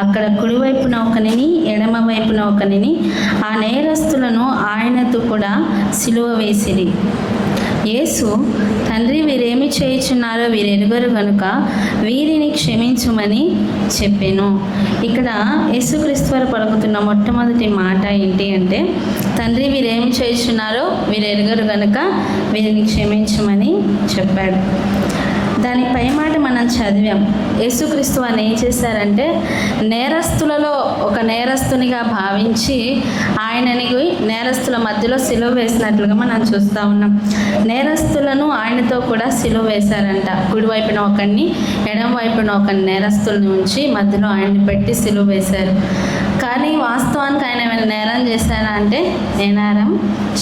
అక్కడ కుడివైపున ఒకనిని ఎడమ వైపున ఒకనిని ఆ నేరస్తులను ఆయనతో కూడా సిలువ వేసిరి. యేసు తండ్రి వీరేమి చేయుచున్నారో వీరెరుగరు కనుక వీరిని క్షమించుమని చెప్పాను. ఇక్కడ యేసుక్రీస్తు వారు పలుకుతున్న మొట్టమొదటి మాట ఏంటి అంటే తండ్రి వీరేమి చేయుచున్నారో వీరెరుగరు కనుక వీరిని క్షమించమని చెప్పాడు. దాని పై మాట మనం చదివాం. యేసుక్రీస్తు అని ఏం చేశారంటే నేరస్తులలో ఒక నేరస్తునిగా భావించి ఆయనని నేరస్తుల మధ్యలో సిలువ వేసినట్లుగా మనం చూస్తూ ఉన్నాం. నేరస్తులను ఆయనతో కూడా సిలువ వేశారంట. కుడివైపున ఒకరిని ఎడం వైపున ఒక నేరస్తుల్ని ఉంచి మధ్యలో ఆయన్ని పెట్టి సిలువ వేశారు. కానీ వాస్తవానికి ఆయన ఏమైనా నేరం చేశారా అంటే ఏ నేరం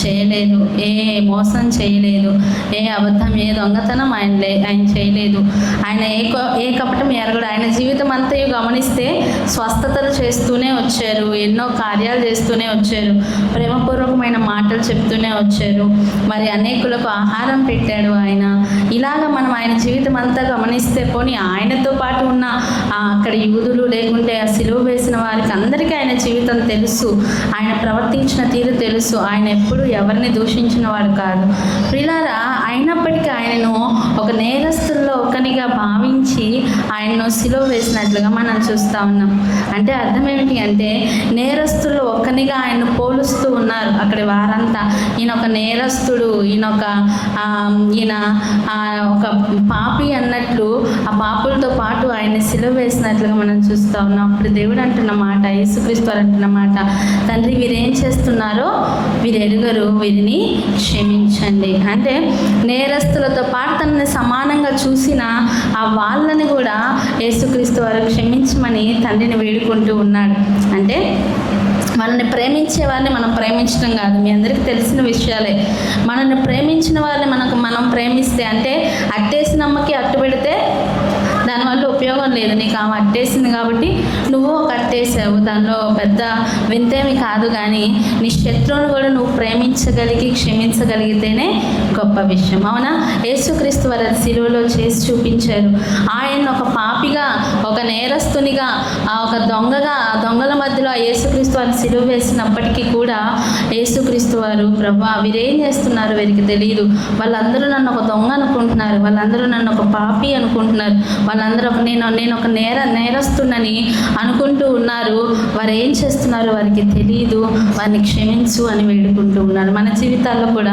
చేయలేదు ఏ మోసం చేయలేదు ఏ అబద్ధం ఏ దొంగతనం ఆయన లే ఆయన చేయలేదు. ఆయన ఏ ఏ కపటం ఎరగడు. ఆయన జీవితం అంతా గమనిస్తే స్వస్థతలు చేస్తూనే వచ్చారు ఎన్నో కార్యాలు చేస్తూనే వచ్చారు ప్రేమపూర్వకమైన మాటలు చెప్తూనే వచ్చారు. మరి అనేకులకు ఆహారం పెట్టాడు ఆయన. ఇలాగ మనం ఆయన జీవితం అంతా గమనిస్తే పోనీ ఆయనతో పాటు ఉన్న అక్కడ యూదులు లేకుంటే ఆ సిలువ వేసిన వారికి అందరికీ ఆయన జీవితం తెలుసు ఆయన ప్రవర్తించిన తీరు తెలుసు ఆయన ఎప్పుడు ఎవరిని దూషించిన వాడు కాదు. ప్రిలారా అయినప్పటికీ ఆయనను ఒక నేరస్తుల్లో ఒకనిగా భావించి ఆయన్ను సిలువ వేసినట్లుగా మనం చూస్తూ ఉన్నాం. అంటే అర్థం ఏమిటి అంటే నేరస్తుల్లో ఒకనిగా ఆయన పోలుస్తూ ఉన్నారు. అక్కడి వారంతా ఈయన ఒక నేరస్తుడు ఈయన ఒక ఈయన ఒక పాపి అన్నట్లు ఆ పాపులతో పాటు ఆయన సిలువ వేసినట్లుగా మనం చూస్తూ ఉన్నాం. అప్పుడు దేవుడు అంటున్న మాట యేసుక్రీస్తు వారు తండ్రి వీరేం చేస్తున్నారో వీరు ఎరుగరు వీరిని క్షమించండి. అంటే నేరస్తులతో పాటు తనని సమానంగా చూసిన ఆ వాళ్ళని కూడా యేసుక్రీస్తు వారు క్షమించమని తండ్రిని వేడుకుంటూ ఉన్నాడు. అంటే మనల్ని ప్రేమించే వారిని మనం ప్రేమించడం కాదు. మీ అందరికీ తెలిసిన విషయాలే. మనల్ని ప్రేమించిన వారిని మనకు మనం ప్రేమిస్తే అంటే అట్టేసిన అమ్మకి అట్టు పెడితే దానివల్ల ఉపయోగం లేదు. నీకు ఆమె అట్టేసింది కాబట్టి నువ్వు ఒక అట్టేసావు. దానిలో పెద్ద వింతేమి కాదు కానీ నీ శత్రువును కూడా నువ్వు ప్రేమించగలిగి క్షమించగలిగితేనే గొప్ప విషయం. అవునా? యేసుక్రీస్తు వారి సిలువలో చేసి చూపించారు. ఆయన ఒక పాపిగా ఒక నేరస్తునిగా ఆ ఒక దొంగగా దొంగల మధ్యలో ఆ యేసుక్రీస్తు వారిని సిలువ వేసినప్పటికీ కూడా యేసుక్రీస్తు వారు ప్రభా వీరేం చేస్తున్నారు? వీరికి తెలియదు వాళ్ళందరూ నన్ను ఒక దొంగ అనుకుంటున్నారు. వాళ్ళందరూ నన్ను ఒక పాపి అనుకుంటున్నారు. వాళ్ళందరూ ఒక నేను నేను ఒక నేర నేరస్తున్నని అనుకుంటూ ఉన్నారు. వారు ఏం చేస్తున్నారు వారికి తెలియదు వారిని క్షమించు అని వేడుకుంటూ ఉన్నారు. మన జీవితాల్లో కూడా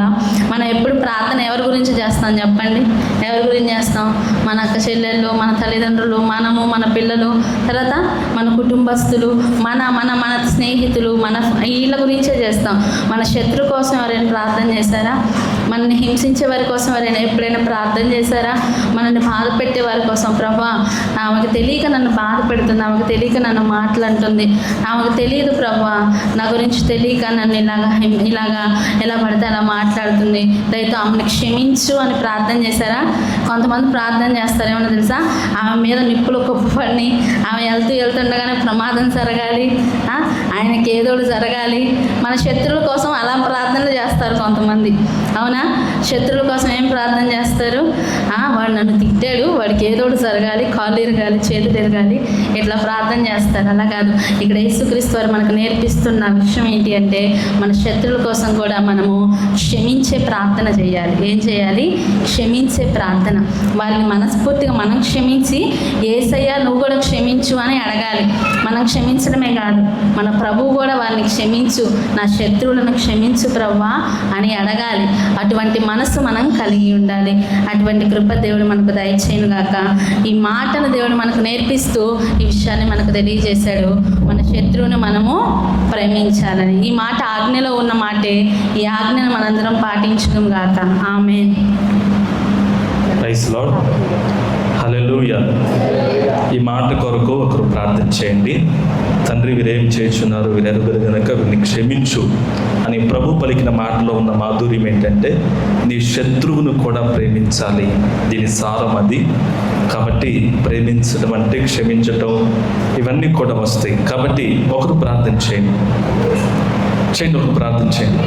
మనం ఎప్పుడు ప్రార్థన ఎవరి గురించి చేస్తాం చెప్పండి? ఎవరి గురించి చేస్తాం? మన అక్క చెల్లెళ్ళు మన తల్లిదండ్రులు మనము మన పిల్లలు తర్వాత మన కుటుంబస్తులు మన మన మన స్నేహితులు మన వీళ్ళ గురించే చేస్తాం. మన శత్రు కోసం ఎవరైనా ప్రార్థన చేశారా? మనల్ని హింసించే వారి కోసం ఎవరైనా ఎప్పుడైనా ప్రార్థన చేశారా? మనల్ని బాధ పెట్టే వారి కోసం ప్రభా ఆమెకు తెలియక నన్ను బాధ పెడుతుంది ఆమెకు తెలియక నన్ను మాటలంటుంది ఆమెకు తెలియదు ప్రభా నా గురించి తెలియక నన్ను ఇలాగా ఇలాగా ఎలా పడితే అలా మాట్లాడుతుంది. దయతో ఆమెను క్షమించు అని ప్రార్థన చేశారా? కొంతమంది ప్రార్థన చేస్తారేమో తెలుసా? ఆమె మీద నిప్పులు కుప్పపడి ఆమె వెళ్తూ వెళ్తుండగానే ప్రమాదం జరగాలి. ఆయనకి ఏదోడు జరగాలి. మన శత్రువుల కోసం అలా ప్రార్థనలు చేస్తారు కొంతమంది. అవునా? శత్రువుల కోసం ఏం ప్రార్థన చేస్తారు? వాడు నన్ను తిట్టాడు వాడికి ఏదోడు జరగాలి కాళ్ళు ఇరగాలి చేతులు తిరగాలి ఇట్లా ప్రార్థన చేస్తారు. అలా కాదు. ఇక్కడ యేసుక్రీస్తు వారు మనకు నేర్పిస్తున్న విషయం ఏంటి అంటే మన శత్రువుల కోసం కూడా మనము క్షమించే ప్రార్థన చేయాలి. ఏం చేయాలి? క్షమించే ప్రార్థన. వారిని మనస్ఫూర్తిగా మనం క్షమించి ఏసయ్యా నువ్వు కూడా క్షమించు అని అడగాలి. మనం క్షమించడమే కాదు మన ప్రభువు కూడా వారిని క్షమించు నా శత్రువులను క్షమించు ప్రవ్వా అని అడగాలి. అటువంటి మనసు మనం కలిగి ఉండాలి. అటువంటి కృప దేవుడు మనకు దయచేయను గాక. ఈ మాటను దేవుడు మనకు నేర్పిస్తూ ఈ విషయాన్ని మనకు తెలియజేశాడు. మన శత్రువుని మనము ప్రేమించాలని. ఈ మాట ఆజ్ఞలో ఉన్న మాటే. ఈ ఆజ్ఞను మనందరం పాటించడం గాక. ఆమె ప్రైస్ ఈ మాట కొరకు ఒకరు ప్రార్థన చేయండి. తండ్రి వీరేం చేస్తున్నారు వీరెరుగురు గనక వీరిని క్షమించు. అని ప్రభు పలికిన మాటలో ఉన్న మాధుర్యం ఏంటంటే నీ శత్రువును కూడా ప్రేమించాలి. దీని సారం అది. కాబట్టి ప్రేమించడం అంటే క్షమించటం. ఇవన్నీ కూడా వస్తాయి. కాబట్టి ఒకరు ప్రార్థన చేయండి. చేయండి ఒకరు ప్రార్థన చేయండి.